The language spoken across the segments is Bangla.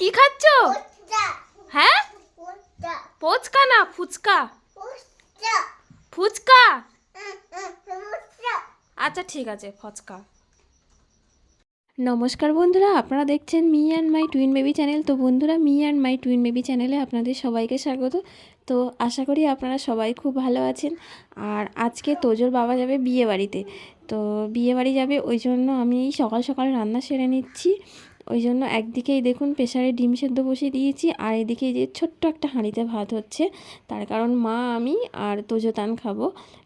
কি খাচ্ছ? হ্যাঁ? ফুচকা না ফুচকা? ফুচকা? আচ্ছা ঠিক আছে ফচকা। নমস্কার বন্ধুরা আপনারা দেখছেন me and my twin baby channel. তো বন্ধুরা me and my twin baby চ্যানেলে আপনাদের সবাইকে স্বাগত। তো আশা করি আপনারা সবাই খুব ভালো আছেন। আর আজকে তোজোর বাবা যাবে বিয়ে বাড়িতে তো বিয়ে বাড়ি যাবে ওই জন্য আমি এই সকাল সকাল রান্না সেরে নিচ্ছি। ওই জন্য একদিকেই দেখুন প্রেশারে ডিম সেদ্ধ বসিয়ে দিয়েছি, আর এদিকে যে ছোট্ট একটা হাঁড়িতে ভাত হচ্ছে, তার কারণ মা, আমি আর তোজো তান খাব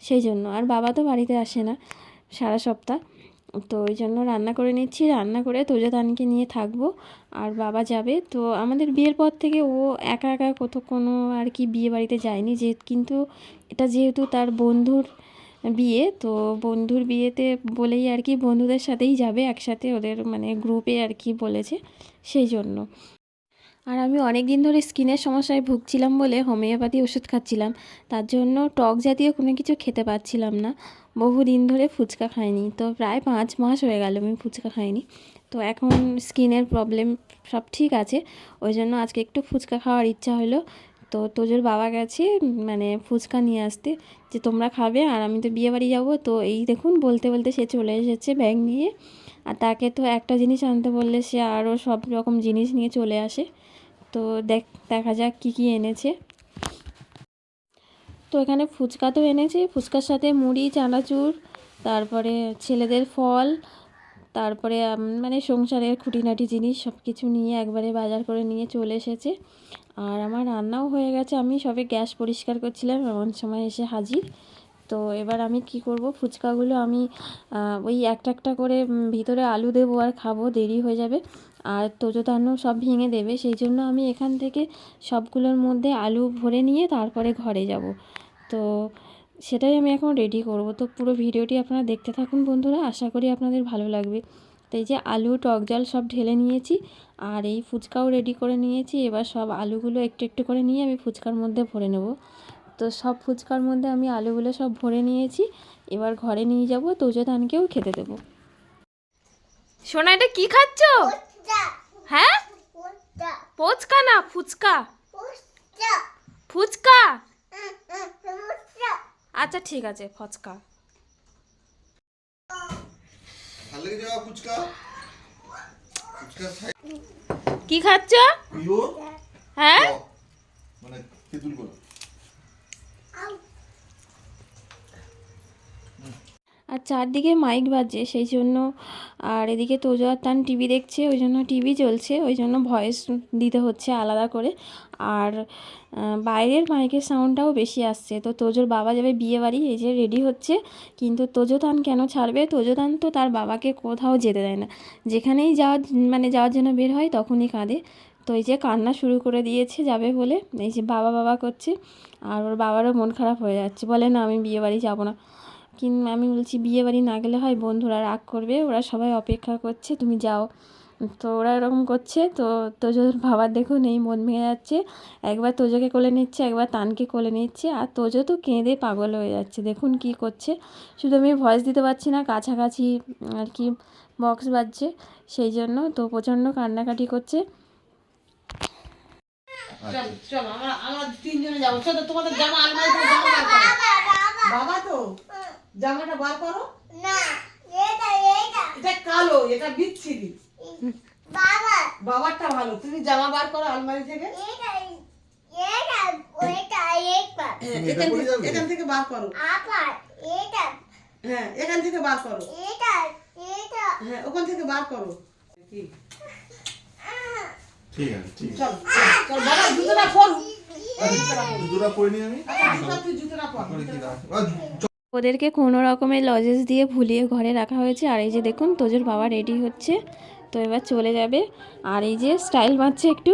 সেই জন্য আর বাবা তো বাড়িতে আসে না সারা সপ্তাহ, তো ওই জন্য রান্না করে নিচ্ছি, রান্না করে তোজাতানকে নিয়ে থাকব, আর বাবা যাবে। তো আমাদের বিয়ের পর থেকে ও একা একা কোথাও কোনো আর কি বিয়ে বাড়িতে যায়নি, যে, কিন্তু এটা যেহেতু তার বন্ধুর বিয়ে। তো বন্ধুর বিয়েতে বলেই আর কি বন্ধুদের সাথেই যাবে একসাথে ওদের মানে গ্রুপে আর কি বলেছে সেই জন্য। আর আমি অনেক দিন ধরে স্কিনের সমস্যায় ভুগছিলাম বলে হোমিওপ্যাথি ওষুধ খাচ্ছিলাম। তার জন্য টক জাতীয় কোনো কিছু খেতে পারছিলাম না। বহু দিন ধরে ফুচকা খাইনি। তো প্রায় পাঁচ মাস হয়ে গেল আমি ফুচকা খাইনি। তো এখন স্কিনের প্রবলেম সব ঠিক আছে। ওই জন্য আজকে একটু ফুচকা খাওয়ার ইচ্ছা হলো। তো তোজোর বাবা গেছে মানে ফুচকা নিয়ে আসতে, যে তোমরা খাবে আর আমি তো বিয়ে বাড়ি যাব। তো এই দেখুন, বলতে বলতে সে চলে এসেছে ব্যাগ নিয়ে। আর তাকে তো একটা জিনিস আনতে বললে সে আরও সব রকম জিনিস নিয়ে চলে আসে। তো দেখ, দেখা যাক কী কী এনেছে। তো এখানে ফুচকা তো এনেছে, ফুচকার সাথে মুড়ি, চানাচুর, তারপরে ছেলেদের ফল তারপরে মানে সংসারের খুঁটিনাটি জিনিস সব কিছু নিয়ে একবারে বাজার করে নিয়ে চলে এসেছে। আর আমার রান্নাও হয়ে গেছে। আমি সবে গ্যাস পরিষ্কার করছিলাম এমন সময় এসে হাজির। তো এবার আমি কি করব? ফুচকাগুলো আমি ওই একটা একটা করে ভিতরে আলু দেবো আর খাব, দেরি হয়ে যাবে। আর তোজোতানো সব ভেঙে দেবে। সেই জন্য আমি এখান থেকে সবগুলোর মধ্যে আলু ভরে নিয়ে তারপরে ঘরে যাব। তো সেটাই আমি এখন রেডি করব। তো পুরো ভিডিওটি আপনারা দেখতে থাকুন বন্ধুরা আশা করি আপনাদের ভালো লাগবে। তো এই যে আলু টক জল সব ঢেলে নিয়েছি আর এই ফুচকাও রেডি করে নিয়েছি। এবার সব আলুগুলো একটু একটু করে নিয়ে আমি ফুচকার মধ্যে ভরে নেব। তো সব ফুচকার মধ্যে আমি আলুগুলো সব ভরে নিয়েছি। এবার ঘরে নিয়ে যাব তোজোতানকেও খেতে দেবো। সোনা এটা কি খাচ্ছ? হ্যাঁ? ফুচকা না ফুচকা। ফুচকা? আচ্ছা ঠিক আছে ফচকা। কি খাচ্ছ? হ্যাঁ? মানে তেঁতুলগুলো আর চারদিকে মাইক বাজছে, সেই জন্য আর এদিকে তোজো আর তান টিভি দেখছে, ওই জন্য টিভি চলছে, ওই জন্য ভয়েস দিতে হচ্ছে আলাদা করে। আর বাইরের মাইকের সাউন্ডটাও বেশি আসছে। তো তোজোর বাবা যাবে বিয়ে বাড়ি, এই যে রেডি হচ্ছে। কিন্তু তোজো তান কেন ছাড়বে? তোজো তান তো তার বাবাকে কোথাও যেতে দেয় না। যেখানেই যাওয়ার মানে যাওয়ার জন্য বের হয় তখনই কাঁদে। তো এই যে কান্না শুরু করে দিয়েছে, যাবে বলে। এই যে বাবা বাবা করছে, আর ওর বাবারও মন খারাপ হয়ে যাচ্ছে। বলে, না, আমি বিয়ে বাড়ি যাব না। কিন্তু আমি বলছি বিয়ে বাড়ি না গেলে হয় বন্ধুরা রাগ করবে, ওরা সবাই অপেক্ষা করছে, তুমি যাও। তো ওরা এরকম করছে, তো তোজোর বাবার দেখুন এই মন ভেঙে যাচ্ছে, একবার তোজোকে কোলে নিচ্ছে, একবার তানকে কোলে নিচ্ছে, আর তোজো তো কেঁদে পাগল হয়ে যাচ্ছে, দেখুন কি করছে। শুধু আমি ভয়েস দিতে পারছি না, কাছাকাছি আর কি বক্স বাজছে, সেই জন্য তো প্রচণ্ড কান্নাকাটি করছে। আমরা আমরা তিনজনে যাব। তোমাদের জামা আলমারি বাবা তো? জামাটা বার করো। না এটা কালো এটা বিচ্ছিরি। বাবা বাবারটা ভালো। তুমি জামা বার করো আলমারি থেকে। হ্যাঁ, তুমি এটা এখান থেকে- এখান থেকে বার করো। হ্যাঁ এখান থেকে বার করো। হ্যাঁ ওখান থেকে বার করো। কি? ঠিক আছে ঠিক চল চল বাবা জুতোটা পরু। দুটো পরে নিই আমি? জুতো তুই জুতোটা পর। ওদেরকে কোনো রকমের লজেস দিয়ে ভুলিয়ে ঘরে রাখা হয়েছে। আর এই যে দেখুন, তোজোর বাবা রেডি হচ্ছে। তো এবার চলে যাবে। আর এই যে স্টাইল মারছে একটু।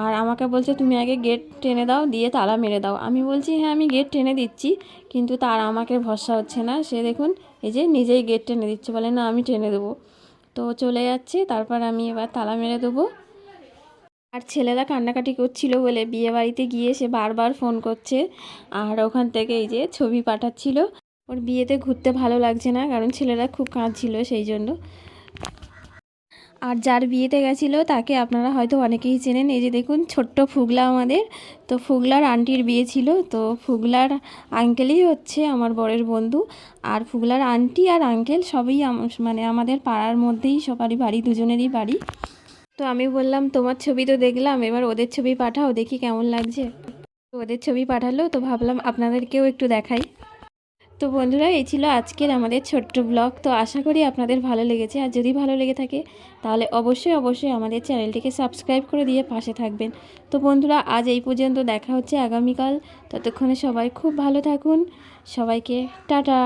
আর আমাকে বলছে, তুমি আগে গেট টেনে দাও, দিয়ে তালা মেরে দাও। আমি বলছি হ্যাঁ আমি গেট টেনে দিচ্ছি, কিন্তু তার আমাকে ভরসা হচ্ছে না। সে দেখুন, এই যে নিজেই গেট টেনে দিচ্ছে। বলে, না, আমি টেনে দেবো। তো চলে যাচ্ছে। তারপর আমি এবার তালা মেরে দেবো। আর ছেলেরা কান্নাকাটি করছিল বলে বিয়ে বাড়িতে গিয়ে সে বারবার ফোন করছে। আর ওখান থেকে এই যে ছবি পাঠাচ্ছিল। ওর বিয়েতে ঘুরতে ভালো লাগছে না, কারণ ছেলেরা খুব কাঁদছিল সেই জন্য। আর যার বিয়েতে গেছিল, তাকে আপনারা হয়তো অনেকেই চেনেন। এই যে দেখুন, ছোট্ট ফুগলা আমাদের। তো ফুগলার আন্টির বিয়ে ছিল, তো ফুগলার আঙ্কেলই হচ্ছে আমার বরের বন্ধু। আর ফুগলার আন্টি আর আঙ্কেল সবই মানে আমাদের পাড়ার মধ্যেই, সবারই বাড়ি, দুজনেরই বাড়ি। তো আমি বললাম, তোমার ছবি তো দেখলাম, এবার ওদের ছবি পাঠাও, দেখি কেমন লাগছে। ওদের ছবি পাঠালো, তো ভাবলাম আপনাদেরকেও একটু দেখাই। তো বন্ধুরা, এই ছিল আজকের আমাদের ছোট্ট ব্লগ। তো আশা করি আপনাদের ভালো লেগেছে। আর যদি ভালো লেগে থাকে, তাহলে অবশ্যই অবশ্যই আমাদের চ্যানেলটিকে সাবস্ক্রাইব করে দিয়ে পাশে থাকবেন। তো বন্ধুরা, আজ এই পর্যন্ত দেখা হচ্ছে আগামীকাল। ততক্ষণে সবাই খুব ভালো থাকুন। সবাইকে টাটা।